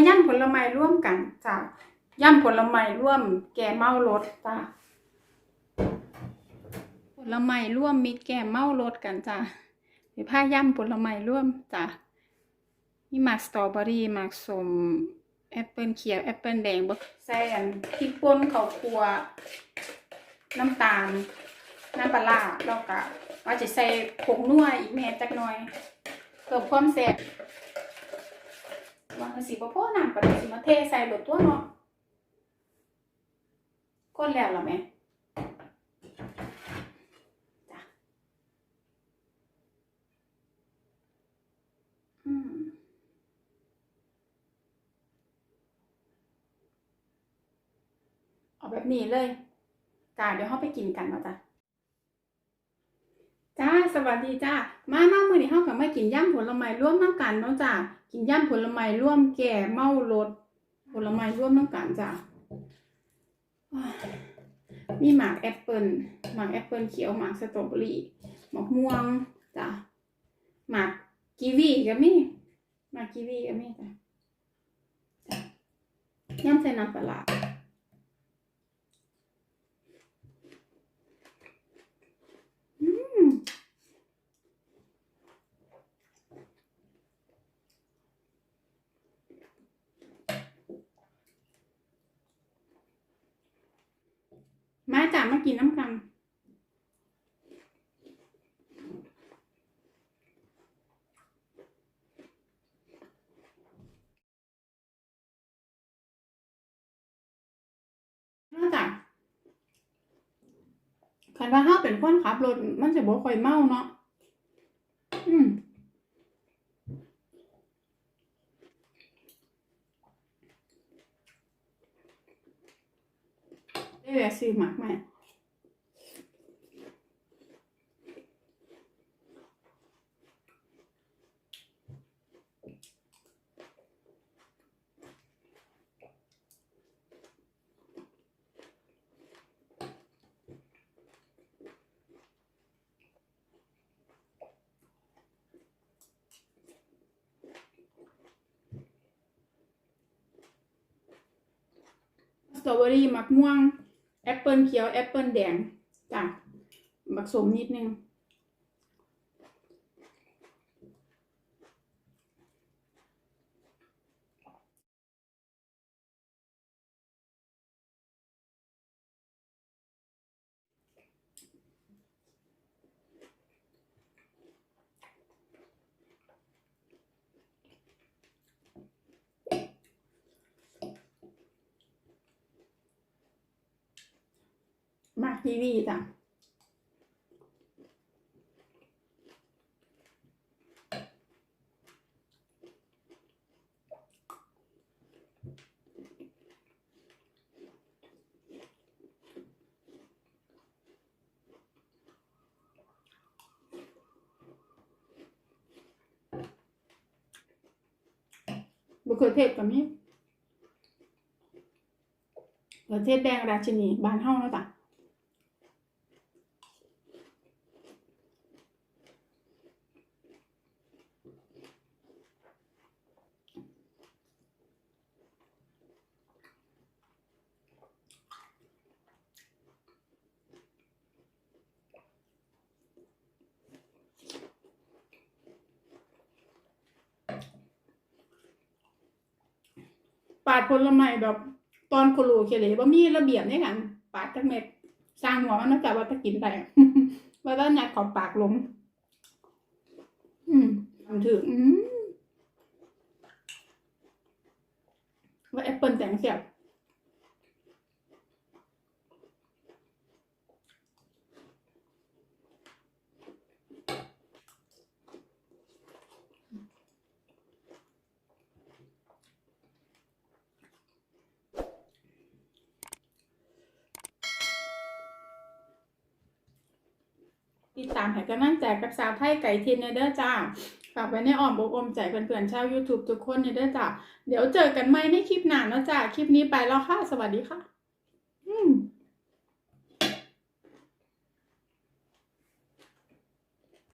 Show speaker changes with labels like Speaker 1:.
Speaker 1: มาย่ำผลไม้ร่วมกันจ้ะย่ำผลไม้ร่วมแก่เมารถจ้ะผลไม้ร่วมมิตรแก่เมารถกันจ้ะหรือผ้าย่ำผลไม้ร่วมจ้ะมีหมากสตรอเบอรี่หมากสมแอปเปิลเขียว แอปเปิลแดงบ่ใส่อันพริกป่นข้าวคั่วน้ำตาล น้ำปลาแล้วก็ว่าจะใส่ผงนัวอีกแหน่จักหน่อยเพิ่มความแซ่บ ว่าคือสิบ่พอน้ำปลาสิมาเทใส่รถตัวเนาะก้นแล้วหรอแม่จ้ะอืมเอาแบบนี้เลยจ้าเดี๋ยวเราไปกินกันเนาจ้ะ สวัสดีจ้ามามามื้อนี้เฮาก็มากินย่ำผลไม้ร่วมน้ำกันเนาะจ้ากินย่ำผลไม้ร่วมแก่เมารสผลไม้ร่วมน้ำกันจ้ามีหมากแอปเปิลหมากแอปเปิลเขียวหมากสตรอเบอรี่หมากม่วงจ้าหมากกีวีก็มีหมากกีวีก็มีจ้าจ้าย่ำใส่น้ำปลาร้าอืม มาจ้ะมากินน้ำกันมาจ้ะคันว่าห้าเป็นคนขับรถมันจะบ่ค่อยเมาเนาะ ได้แวะซื้อหมากมาสตรอเบอรี่หมักม่วง แอปเปิลเขียวแอปเปิลแดงจ้ะผสมนิดนึง มากทีวีจ้ะบุเขือเทศกับมีมะเขือเทศแดงราชินีบานเฮาแล้วจ้ะ ปาดผลไม้แบบตอนโคโลเคเลยว่ามีระเบียบในการปาดจักเม็ดสร้างหัวมันนะจ๊ะว่าจะกินได้ว่าต้องยัดของปากลง อืมทำถึงอืมว่าแอปเปิลแตงเสียบ ติดตามให้กำลังใจกับสาวไทยไก่ทินเนเด้อจ้าฝากไว้ในอ้อมอกอมใจเพื่อนๆชาว YouTube ทุกคนเนเด้อจ้าเดี๋ยวเจอกันใหม่ในคลิปหน้านะจ้าคลิปนี้ไปแล้วค่ะ สวัสดีค่ะ อืม